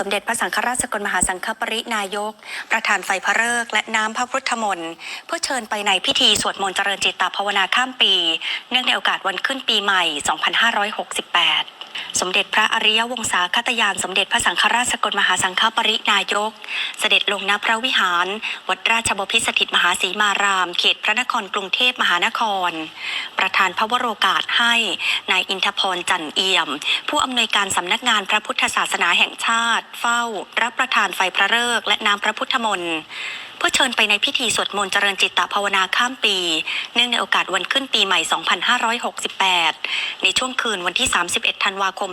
สมเด็จพระสังฆราชสกลมหาสังฆปรินายก ประธานไฟพระเลิกและน้ำพระพุทธมนต์เพื่อเชิญไปในพิธีสวดมนต์เจริญจิตตภาวนาข้ามปี เนื่องในโอกาสวันขึ้นปีใหม่ 2568สมเด็จพระอริยวงศาคตยานสมเด็จพระสังฆราชสกลมหาสังฆปรินายก เสด็จลงณพระวิหาร วัดราชบพิสถิตมหาศรีมาราม เขตพระนครกรุงเทพมหานคร ประธานพระวโรกาสให้นายอินทพรจันเอี่ยม ผู้อำนวยการสำนักงานพระพุทธศาสนาแห่งชาติเฝ้า รับประทานไฟพระเลิกและน้ำพระพุทธมนต์เพื่อเชิญไปในพิธีสวดมนต์เจริญจิตตภาวนาข้ามปี เนื่องในโอกาสวันขึ้นปีใหม่ 2568 ในช่วงคืนวันที่ 31 ธันวาคม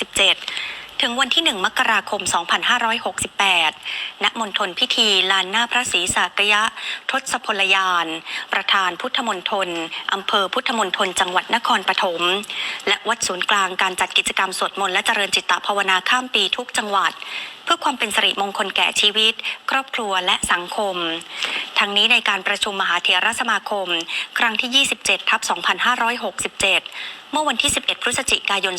2567 ถึงวันที่ 1 มกราคม 2568 ณ มณฑลพิธีลานหน้าพระศรีสากยะ ทศพลยาน ประธานพุทธมณฑลอำเภอพุทธมณฑลจังหวัดนครปฐม และวัดศูนย์กลางการจัดกิจกรรมสวดมนต์และเจริญจิตตภาวนาข้ามปีทุกจังหวัด พื่อความเป็นสิริมงคลแก่ชีวิต ครอบครัวและสังคม ทั้งนี้ในการประชุมมหาเถรสมาคม ครั้งที่ 27 ทับ 2567 เมื่อวันที่ 11 พฤศจิกายน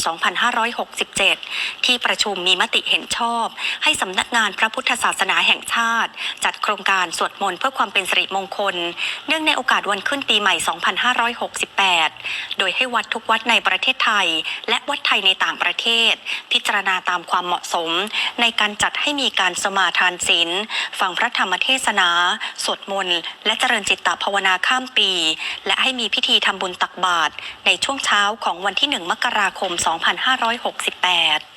2567 ที่ประชุมมีมติเห็นชอบ ให้สำนักงานพระพุทธศาสนาแห่งชาติ จัดโครงการสวดมนต์เพื่อความเป็นสิริมงคล เนื่องในโอกาสวันขึ้นปีใหม่ 2568 โดยให้วัดทุกวัดในประเทศไทย และวัดไทยในต่างประเทศ พิจารณาตามความเหมาะสมในการจัดให้มีการสมาทานศีลฟังพระธรรมเทศนา สวดมนต์ และเจริญจิตตภาวนาข้ามปี และให้มีพิธีทำบุญตักบาตรในช่วงเช้าของวันที่ 1 มกราคม 2568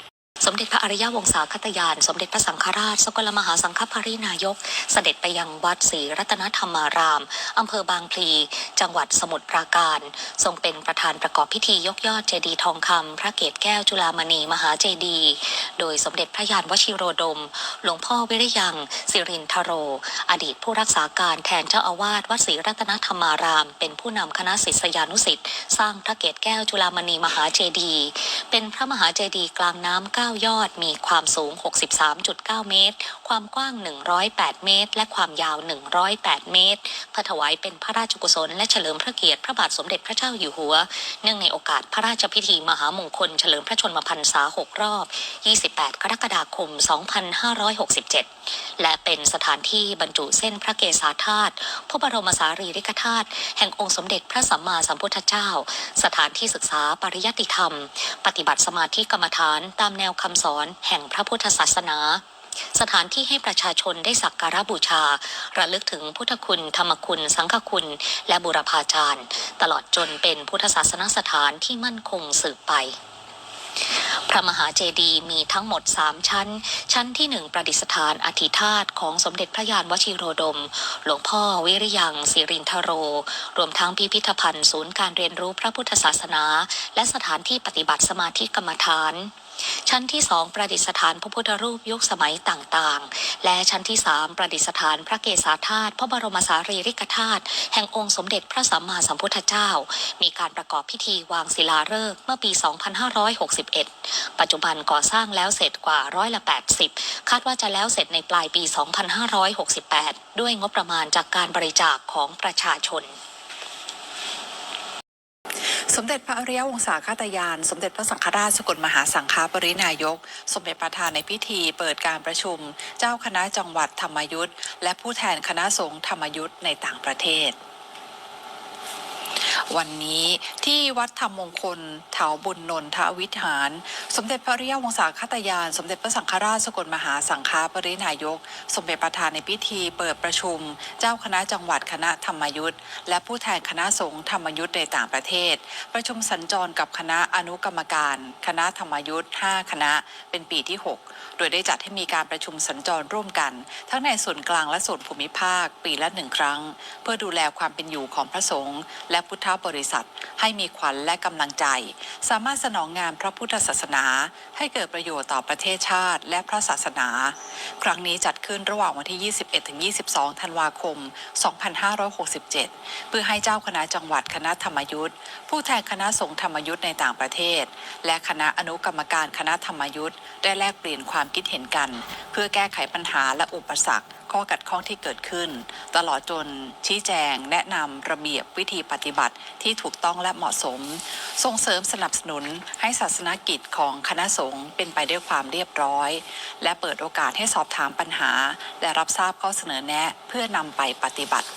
สมเด็จพระอริยวงศาคตยาน สมเด็จพระสังฆราช สกลมหาสังฆปรินายก เสด็จไปยังวัดศรีรัตนธรรมาราม อำเภอบางพลี จังหวัดสมุทรปราการ ทรงเป็นประธานประกอบพิธียกยอดเจดีย์ทองคำพระเกศแก้วจุฬามณีมหาเจดีย์ โดยสมเด็จพระยานวชิโรดม หลวงพ่อวิริยัง สิรินทโร อดีตผู้รักษาการแทนเจ้าอาวาสวัดศรีรัตนธรรมาราม เป็นผู้นำคณะศิษยานุศิษย์สร้างพระเกศแก้วจุฬามณีมหาเจดีย์ เป็นพระมหาเจดีย์กลางน้ำเก้ายอดมีความสูง 63.9 เมตร ความกว้าง 108 เมตร และความยาว 108 เมตรเพื่อถวายเป็นพระราชกุศลและเฉลิมพระเกียรติพระบาทสมเด็จพระเจ้าอยู่หัว เนื่องในโอกาสพระราชพิธีมหามงคลเฉลิมพระชนมพรรษา 6 รอบ 28 กรกฎาคม 2567 และเป็นสถานที่บรรจุเส้นพระเกศาธาตุพระบรมสารีริกธาตุแห่งองค์สมเด็จพระสัมมาสัมพุทธเจ้า สถานที่ศึกษาปริยัติธรรม ปฏิบัติสมาธิกรรมฐานตามแนวคำสอนแห่งพระพุทธศาสนา สถานที่ให้ประชาชนได้สักการะบูชา ระลึกถึงพุทธคุณ ธรรมคุณ สังฆคุณ และบุรพาจารย์ ตลอดจนเป็นพุทธศาสนสถานที่มั่นคงสืบไปพระมหาเจดีย์มีทั้งหมด 3 ชั้น ชั้นที่ 1 ประดิษฐานอธิธาตของสมเด็จพระยานวชิโรดม หลวงพ่อวิริยังสิรินทโร รวมทั้งพิพิธภัณฑ์ศูนย์การเรียนรู้พระพุทธศาสนา และสถานที่ปฏิบัติสมาธิกรรมฐาน ชั้นที่สองประดิษฐานพระพุทธรูปยุคสมัยต่างๆ และชั้นที่สามประดิษฐานพระเกศาธาตุพระบรมสารีริกธาตุแห่งองค์สมเด็จพระสัมมาสัมพุทธเจ้า มีการประกอบพิธีวางศิลาฤกษ์เมื่อปี 2561 ปัจจุบันก่อสร้างแล้วเสร็จกว่าร้อยละ 80 คาดว่าจะแล้วเสร็จในปลายปี 2568 ด้วยงบประมาณจากการบริจาคของประชาชน สมเด็จพระอริยวงศาคตยาน สมเด็จพระสังฆราชสกลมหาสังฆปรินายก สมเด็จประธานในพิธีเปิดการประชุม เจ้าคณะจังหวัดธรรมยุทธ์และผู้แทนคณะสงฆ์ธรรมยุทธ์ในต่างประเทศ วันนี้ที่วัดธรรมมงคลเถาบุญนนทวิหาร สมเด็จพระริยวงศาคตยาน สมเด็จพระสังฆราชสกลมหาสังฆปรินายก สมเด็จประธานในพิธีเปิดประชุม เจ้าคณะจังหวัดคณะธรรมยุทธ์และผู้แทนคณะสงฆ์ธรรมยุทธ์ในต่างประเทศ ประชุมสัญจรกับคณะอนุกรรมการ คณะธรรมยุทธ์5คณะเป็นปีที่ 6 โดยได้จัดให้มีการประชุมสัญจรร่วมกัน ทั้งในส่วนกลางและส่วนภูมิภาค ปีละหนึ่งครั้ง เพื่อดูแลความเป็นอยู่ของพระสงฆ์และพุทธบริษัท ให้มีขวัญและกำลังใจ สามารถสนองงานพระพุทธศาสนา ให้เกิดประโยชน์ต่อประเทศชาติ และพระศาสนา ครั้งนี้จัดขึ้นระหว่างวันที่ 21-22 ธันวาคม 2567 เพื่อให้เจ้าคณะจังหวัดคณะธรรมยุทธ์ผู้แทนคณะสงฆ์ธรรมยุทธ์ในต่างประเทศ และคณะอนุกรรมการคณะธรรมยุทธ์ได้แลกเปลี่ยนความคิดเห็นกัน เพื่อแก้ไขปัญหาและอุปสรรค ข้อกัดข้องที่เกิดขึ้น ตลอดจนชี้แจง แนะนำระเบียบวิธีปฏิบัติที่ถูกต้องและเหมาะสม ส่งเสริมสนับสนุนให้ศาสนกิจของคณะสงฆ์เป็นไปด้วยความเรียบร้อย และเปิดโอกาสให้สอบถามปัญหา และรับทราบข้อเสนอแนะเพื่อนำไปปฏิบัติ